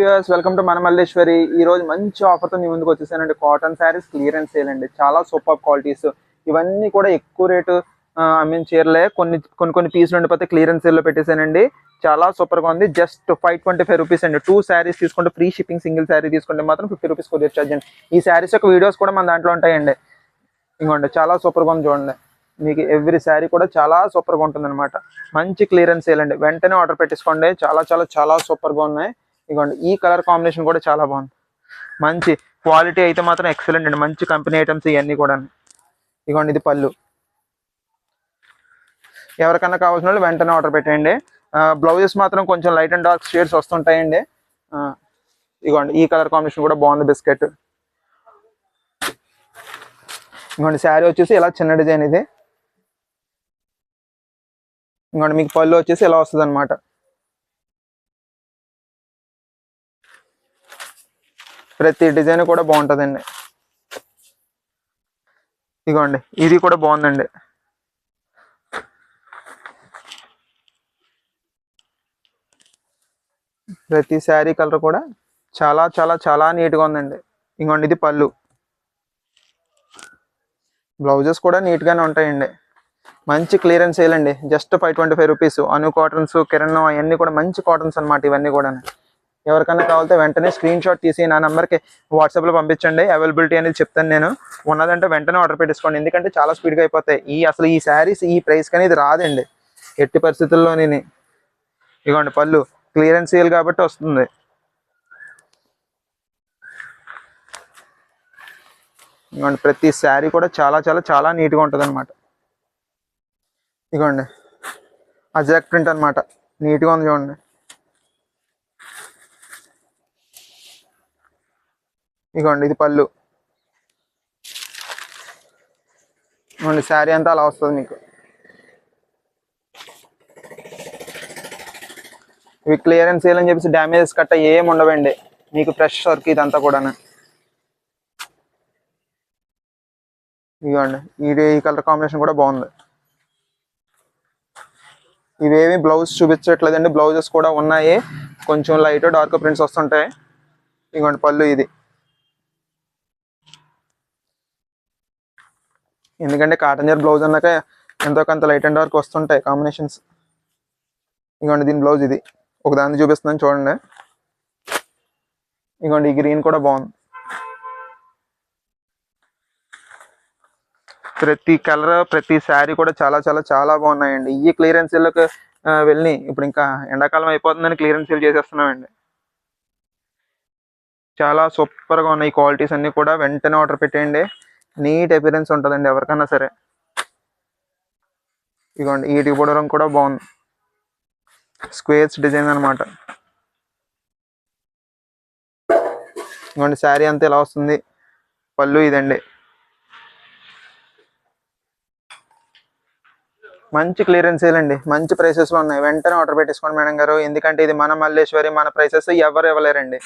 US welcome to మన మల్లేశ్వరి ఈ రోజు మంచి ఆఫర్తో మీ ముందుకు వచ్చేసానండి. కాటన్ శారీస్ క్లియరెన్స్ సేల్ అండి. చాలా సూపర్ క్వాలిటీస్ ఇవన్నీ కూడా ఎక్కువ రేటు ఐ మీన్ చీరలే. కొన్ని కొన్ని కొన్ని పీసులు ఉండిపోతే క్లియరెన్స్ సేల్లో పెట్టేశానండి చాలా సూపర్గా ఉంది. Just five twenty five rupees అండి. టూ శారీస్ తీసుకుంటే ఫ్రీ షిప్పింగ్ సింగిల్ శారీ తీసుకుంటే మాత్రం ఫిఫ్టీ రూపీస్ కొరియర్ ఛార్జ్ అండి. ఈ శారీస్ యొక్క వీడియోస్ కూడా మన దాంట్లో ఉంటాయండి. ఇంకోండి చాలా సూపర్గా ఉంది చూడండి. మీకు ఎవ్రీ శారీ కూడా చాలా సూపర్గా ఉంటుంది మంచి క్లియరెన్స్ సేల్ అండి. వెంటనే ఆర్డర్ పెట్టేసుకోండి. చాలా చాలా చాలా సూపర్గా ఉన్నాయి. ఇదిగోండి ఈ కలర్ కాంబినేషన్ కూడా చాలా బాగుంది. మంచి క్వాలిటీ అయితే మాత్రం ఎక్సలెంట్ అండి. మంచి కంపెనీ ఐటమ్స్ ఇవన్నీ కూడా ఇదిగోండి ఇది పళ్ళు. ఎవరికన్నా కావాల్సిన వాళ్ళు వెంటనే ఆర్డర్ పెట్టండి బ్లౌజెస్ మాత్రం కొంచెం లైట్ అండ్ డార్క్ షేడ్స్ వస్తుంటాయండి. ఇదిగోండి ఈ కలర్ కాంబినేషన్ కూడా బాగుంది బిస్కెట్. ఇంకోండి శారీ వచ్చేసి ఇలా చిన్న డిజైన్ ఇది. ఇంకోండి మీకు పళ్ళు వచ్చేసి ఇలా వస్తుంది అనమాట ప్రతి డిజైన్ కూడా బాగుంటుందండి. ఇదిగోండి ఇది కూడా బాగుందండి. ప్రతి శారీ కలర్ కూడా చాలా చాలా చాలా నీట్గా ఉందండి. ఇంకోండి ఇది పళ్ళు. బ్లౌజెస్ కూడా నీట్గానే ఉంటాయండి. మంచి క్లియరెన్స్ సేల్ అండి just five twenty five rupees. Anu cottons కిరణం అవన్నీ కూడా మంచి కాటన్స్ అన్నమాట ఇవన్నీ కూడా ఎవరికైనా కావాలంటే వెంటనే స్క్రీన్ షాట్ తీసి నా నెంబర్కి వాట్సాప్లో పంపించండి. అవైలబిలిటీ అనేది చెప్తాను నేను. ఉన్నదంటే వెంటనే ఆర్డర్ పెట్టేసుకోండి. ఎందుకంటే చాలా స్పీడ్గా అయిపోతాయి. ఈ అసలు ఈ శారీస్ ఈ ప్రైస్కి అనేది రాదండి. ఎట్టి పరిస్థితుల్లోని ఇదిగోండి పళ్ళు. క్లియరెన్స్ సేల్ కాబట్టి వస్తుంది. ఇదిగోండి ప్రతి శారీ కూడా చాలా చాలా చాలా నీట్గా ఉంటుంది అనమాట ఇదిగోండి అజాక్ ప్రింట్ అనమాట నీట్గా ఉంది చూడండి. ఇగోండి ఇది పళ్ళు. ఇవ్వండి శారీ అంతా అలా వస్తుంది మీకు. ఇవి క్లియరెన్స్ సేల్ అని చెప్పేసి డ్యామేజెస్ కట్ట ఏం ఉండవండి. మీకు ఫ్రెష్ వర్క్ ఇదంతా కూడా ఇదిగోండి ఇది ఈ కలర్ కాంబినేషన్ కూడా బాగుంది. ఇవేమి బ్లౌజ్ చూపించట్లేదండి బ్లౌజెస్ కూడా ఉన్నాయి. కొంచెం లైట్ డార్క్ ప్రింట్స్ వస్తుంటాయి. ఇవ్వండి పళ్ళు ఇది. ఎందుకంటే కాటన్ జర్ బ్లౌజ్ అన్నాక ఎంతో కొంత లైట్ అండ్ డార్క్ వస్తుంటాయి కాంబినేషన్స్ ఇదిగోండి దీని బ్లౌజ్ ఇది. ఒక దాన్ని చూపిస్తున్నాను చూడండి. ఇగోండి ఈ గ్రీన్ కూడా బాగుంది. ప్రతి కలర్ ప్రతి శారీ కూడా చాలా చాలా చాలా బాగున్నాయండి. ఈ క్లియరెన్స్ వెళ్ళి ఇప్పుడు ఇంకా ఎండాకాలం అయిపోతుందని క్లియరెన్స్ సేల్ చేసేస్తున్నామండి. చాలా సూపర్గా ఉన్నాయి క్వాలిటీస్ అన్నీ కూడా. వెంటనే ఆర్డర్ పెట్టేయండి. నీట్ అపిరెన్స్ ఉంటుందండి ఎవరికైనా సరే. ఇదిగోండి ఈ రంగు కూడా బాగుంది. స్క్వేర్స్ డిజైన్ అనమాట ఇదిగోండి శారీ అంతా ఇలా వస్తుంది. పళ్ళు ఇదండి. మంచి క్లియరెన్స్ అండి మంచి ప్రైసెస్లో ఉన్నాయి. వెంటనే ఆర్డర్ పెట్టేసుకోండి మేడం గారు. ఎందుకంటే ఇది మన మల్లేశ్వరి మన ప్రైసెస్ ఎవరు ఇవ్వలేరండి.